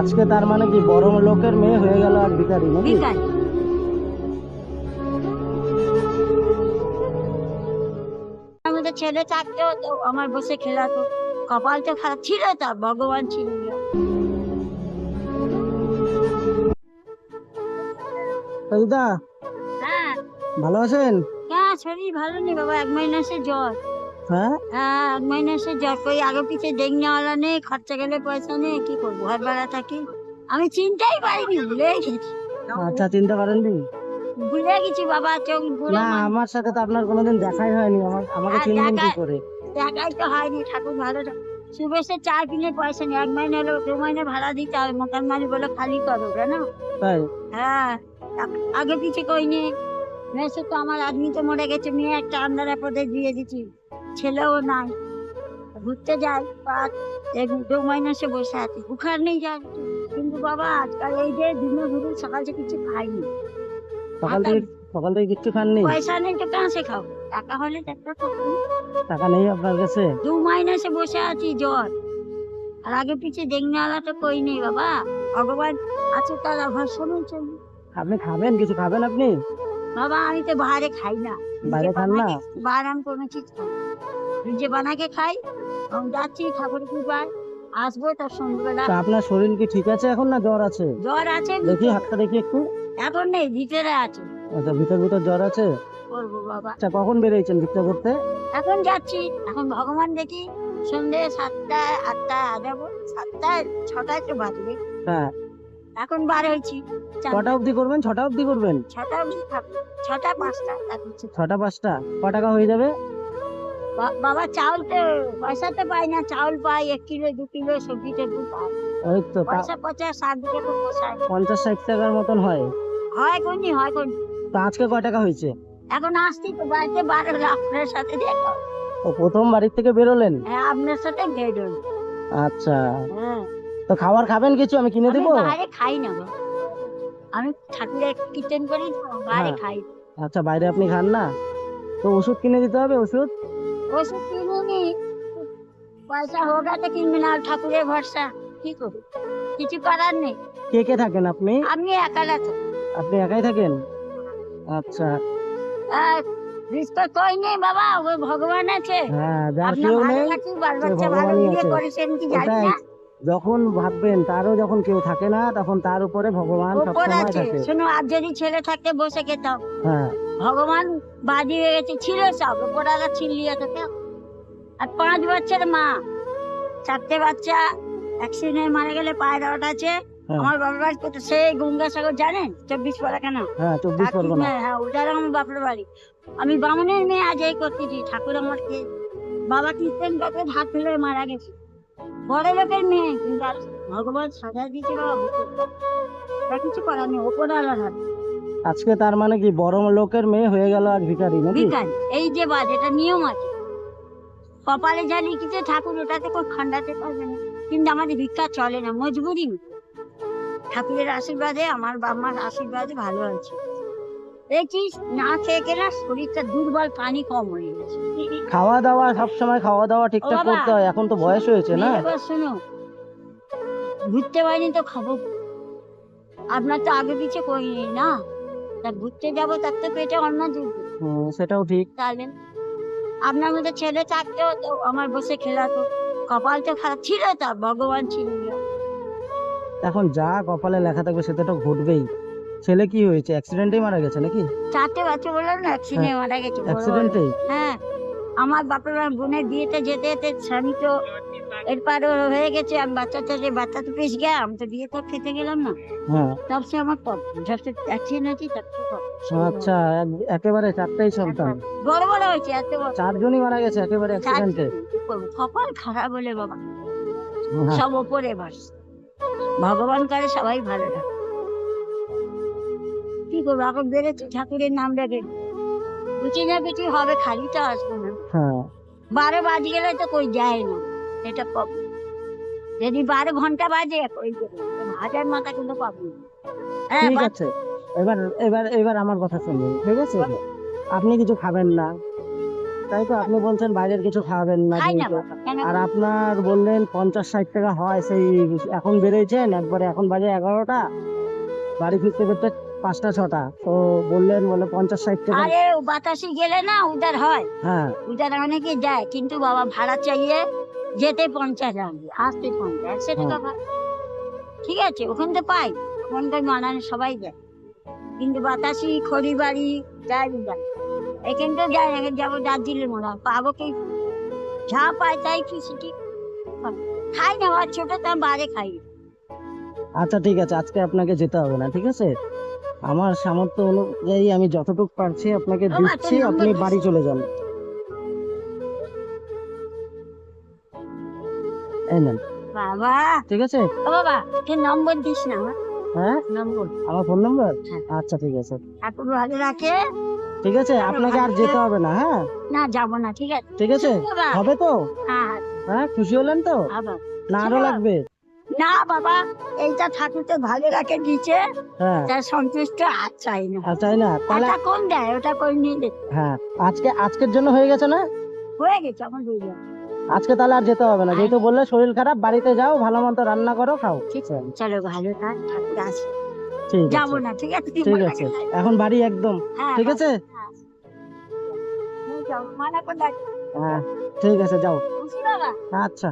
আজকে তার মানে কি বড় লোকের মেয়ে হয়ে গেল আর ভিখারি নাকি? আমাদের ছেলে থাকতেও তো আমার বসে খেলাতো। কপালটা খারাপ ছিল তার ভগবান ছিল। দিদা হ্যাঁ। ভালো আছেন? হ্যাঁ শরীর ভালো নেই বাবা এক মাইনাসে জ্বর। হ্যাঁ? মাইনাসে আগে নেই খরচা গেলে পয়সা নেই কি করব? ঘর ভাড়া থাকি। আমি চিনতেই পারিনি ভুলে গেছি। আচ্ছা চিন্তা করেননি ভুলে গেছি বাবা চোখ ভুলে না আমার সাথে তো আপনার কোনোদিন দেখাই হয়নি। আমার আমাকে কি করে? টাকাই তো হয়নি ঠাকুর ভালো চার কিনে পয়সা নেই এক মাইনে হলো দু মাইনে ভাড়া দিতে হবে। মকান মালি বলে খালি করো কেন হ্যাঁ আগে পিছে কইনি। মেসে তো আমার আদমি তো মরে গেছে। মেয়ে একটা আন্দারে পদে দিয়ে দিচ্ছি ছেলেও নাই। ঘুরতে যাই পাঁচ এক দু মাইনে সে বসে আছি। বুখার নেই যায়। কিন্তু বাবা আজকাল এই যে দিনে ঘুরে সকাল থেকে কিছু খাইনি। সকাল থেকে সকাল থেকে কিচ্ছু খাননি? পয়সা নেই তো কাঁ খাও। টাকা হলে একটা টাকা নেই আপনার কাছে? দু মাইনে সে বসে আছি জ্বর। আর আগে পিছে দেখনেওয়ালা তো কই নেই বাবা? ভগবান আছে তার ভরসা চলি আপনি খাবেন? কিছু খাবেন আপনি? বাবা আমি তো বাইরে খাই না। বাইরে খান না? বাইরে আমি কোনো চিজ খাই। নিজে বানাকে খাই। এবং যাচ্ছি ঠাকুর কৃপায় আসব তার সন্ধ্যেবেলা তা আপনার শরীর কি ঠিক আছে এখন না জ্বর আছে? জ্বর আছে দেখি হাতটা দেখি একটু। এখন নেই ভিতরে আছে। আচ্ছা ভিতর ভিতর জ্বর আছে? করব বাবা। আচ্ছা কখন বেরিয়েছেন ভিক্ষা করতে এখন যাচ্ছি। এখন ভগবান দেখি সন্ধ্যে সাতটায় আটটায় আ যাব সাতটায় ছটায় তো বাজবে। হ্যাঁ। এখন বার হয়েছি। কটা অবধি করবেন? ছটা অবধি করবেন? ছটা অবধি থাকব ছটা পাঁচটা। ছটা পাঁচটা। ক টাকা হয়ে যাবে? বাবা চাউল তো পয়সা তো পাই না চাউল পাই এক কিলো দু কিলো সবজি টবজি পাই ওই তো পয়সা পচাশ ষাট দিকে। পঞ্চাশ ষাট টাকার মতন হয়। হয় কোনই হয় কোন তো আজকে কয় টাকা হয়েছে? এখন আসছি তো বাড়িতে বারো আপনার সাথে দেখা ও প্রথম বাড়ির থেকে বেরোলেন? হ্যাঁ আপনার সাথে বেড আচ্ছা। হ্যাঁ। তো খাবার খাবেন কিছু আমি কিনে দেবো? বাইরে খাই না গো। আমি ঠাকুরের কীর্তন করি বাইরে হ্যাঁ। খাই। আচ্ছা বাইরে আপনি খান না। তো ওষুধ কিনে দিতে হবে ওষুধ? কিনুনি পয়সা হোগা তো কিনবে না আর ঠাকুরের ভরসা। কি করব কিছু করার নেই। কে কে থাকেন আপনি? আমি একালা তো আপনি একাই থাকেন? আচ্ছা। আর রিস্ক কই নেই বাবা ওই ভগবান আছে। হ্যাঁ যার কেউ নেই বাল বাচ্চা ভালো বিয়ে করেছেন কি জানি না? যখন ভাববেন তারও যখন কেউ থাকে না তখন তার উপরে ভগবান সবসময় থাকে। শোনো আর যদি ছেলে থাকতে বসে খেতাম। হ্যাঁ। ভগবান বাজি হয়ে গেছে ছিল সব ওপরালা ছিলিয়ে থাকে আর পাঁচ বছর মা চারটে বাচ্চা অ্যাক্সিডেন্ট মারা গেলে পায়ে দেওয়াটা আছে। হ্যাঁ। আমার বাবার বাড়ি কোথায় সেই গঙ্গাসাগর জানেন? চব্বিশ পরগনা। হ্যাঁ পরগনা। কাকিমা, হ্যাঁ ওটার আমার বাপের বাড়ি। আমি বামুনের মেয়ে আজ এই করতেছি ঠাকুর আমাকে বাবা কীর্তন করতে হাত ফেলে মারা গেছে। বড় লোকের মেয়ে কিন্তু ভগবান সাজা দিয়েছে বাবা। বুঝতে তা কিছু করার নেই ওপর হাত আজকে তার মানে কি বড় লোকের মেয়ে হয়ে গেল আর ভিখারি নাকি? ভিখারি এই যে বাদ এটা নিয়ম আছে। কপালে যা লিখেছে ঠাকুর ওটাতে কোনো খান্ডাতে পারবে না। কিন্তু আমাদের ভিক্ষা চলে না মজবুরি ঠাকুরের আশীর্বাদে আমার বাবার আশীর্বাদে ভালো আছে। দেখিস না খেয়ে গেলে শরীরটা দুর্বল পানি কম হয়ে গেছে। খাওয়া দাওয়া সব সময় খাওয়া দাওয়া ঠিকঠাক করতে হয় এখন তো বয়স হয়েছে না? এবার শোনো ঘুরতে পারিনি তো খাব। আপনার তো আগে পিছে করিনি না? তা ঘুরতে যাব তার তো পেটে জুটবে হুম, সেটাও ঠিক। তাহলে আপনার মধ্যে ছেলে থাকতেও তো আমার বসে খেলাতো কপাল তো খারাপ ছিল তার ভগবান ছিল। এখন যা কপালে লেখা থাকবে সেটা তো ঘটবেই। ছেলে কি হয়েছে? অ্যাক্সিডেন্টেই মারা গেছে নাকি? চারটে বাচ্চা বললাম না অ্যাক্সিডেন্ট মারা গেছে। অ্যাক্সিডেন্টেই হ্যাঁ আমার বাপের বোনের বিয়েতে যেতে যেতে স্বামী তো এরপর হয়ে গেছে আমি বাচ্চাটা যে বাচ্চা তো পেশ গিয়া আমি তো বিয়ে তো খেতে গেলাম না। হ্যাঁ। তব সে আমার প্রবলেম যবসে অ্যাক্সিডেন্ট হয়েছে তব সে। আচ্ছা একেবারে চারটাই সন্তান। বড় বড় হয়েছে এত বড়। চারজনই মারা গেছে একেবারে অ্যাক্সিডেন্টে কপাল খারাপ বলে বাবা। সব ওপরে বাস। ভগবান করে সবাই ভালো থাকে। কি করব এখন বেড়েছে ঠাকুরের নাম রেখে। বুঝি না বেটি হবে খালি তো আসব না। হ্যাঁ। বারো বাজ গেলে তো কই যায় না। এটা পাবো যদি বারো ঘণ্টা বাজে হাজার মাথা কিন্তু পাবো হ্যাঁ ঠিক আছে। এবার এবার এবার আমার কথা শুনুন ঠিক আছে? আপনি কিছু খাবেন না? তাই তো আপনি বলছেন বাইরের কিছু খাবেন না আর আপনার বললেন পঞ্চাশ ষাট টাকা হয় সেই এখন বেড়েছেন একবারে এখন বাজে এগারোটা। বাড়ি ফিরতে ফিরতে পাঁচটা ছটা। তো বললেন বলে পঞ্চাশ ষাট টাকা। আরে বাতাসে গেলে না উদার হয়। হ্যাঁ। উদার অনেকে যায় কিন্তু বাবা ভাড়া চাইয়ে যেতে পঞ্চাশ লাগবে আসতে পঞ্চাশ একশো টাকা। ঠিক আছে ওখান থেকে পাই। ওখানকার মানানে সবাই যায়। কিন্তু বাতাসি খড়ি বাড়ি যায় যায় এখান থেকে যায় এখানে যাব দার্জিলিং মোড়া পাবো কি? যা পাই তাই কি সেটি খাই না আমার ছোট তো আমি বাইরে খাই। আচ্ছা ঠিক আছে আজকে আপনাকে যেতে হবে না ঠিক আছে? আমার সামর্থ্য অনুযায়ী আমি যতটুকু পারছি আপনাকে দিচ্ছি আপনি বাড়ি চলে যান। এই নেন। বাবা। ঠিক আছে? ও বাবা তুই নম্বর দিস না আমার হ্যাঁ? নম্বর। আমার ফোন নাম্বার হ্যাঁ। আচ্ছা ঠিক আছে। ঠাকুর ভালো রাখে। ঠিক আছে আপনাকে আর যেতে হবে না হ্যাঁ? না যাব না ঠিক আছে। ঠিক আছে? হবে তো? হ্যাঁ। হ্যাঁ খুশি হলেন তো? না আরও লাগবে? না বাবা এইটা ঠাকুর তো ভালো রাখে দিচ্ছে হ্যাঁ। তার সন্তুষ্ট আর চাই না। আর চাই না? তাহলে ওটা কোন দেয় ওটা করে নিয়ে হ্যাঁ আজকে আজকের জন্য হয়ে গেছে না? হয়ে গেছে আমার হয়ে গেছে। আজকে তাহলে আর যেতে হবে না। যেহেতু বললে শরীর খারাপ বাড়িতে যাও ভালো মতো রান্না করো খাও। ঠিক আছে চলো ভালো থাক ঠিক যাব আছে না ঠিক আছে ঠিক আছে। এখন বাড়ি একদম। হ্যাঁ ঠিক আছে? হ্যাঁ। হ্যাঁ ঠিক আছে যাও। আচ্ছা।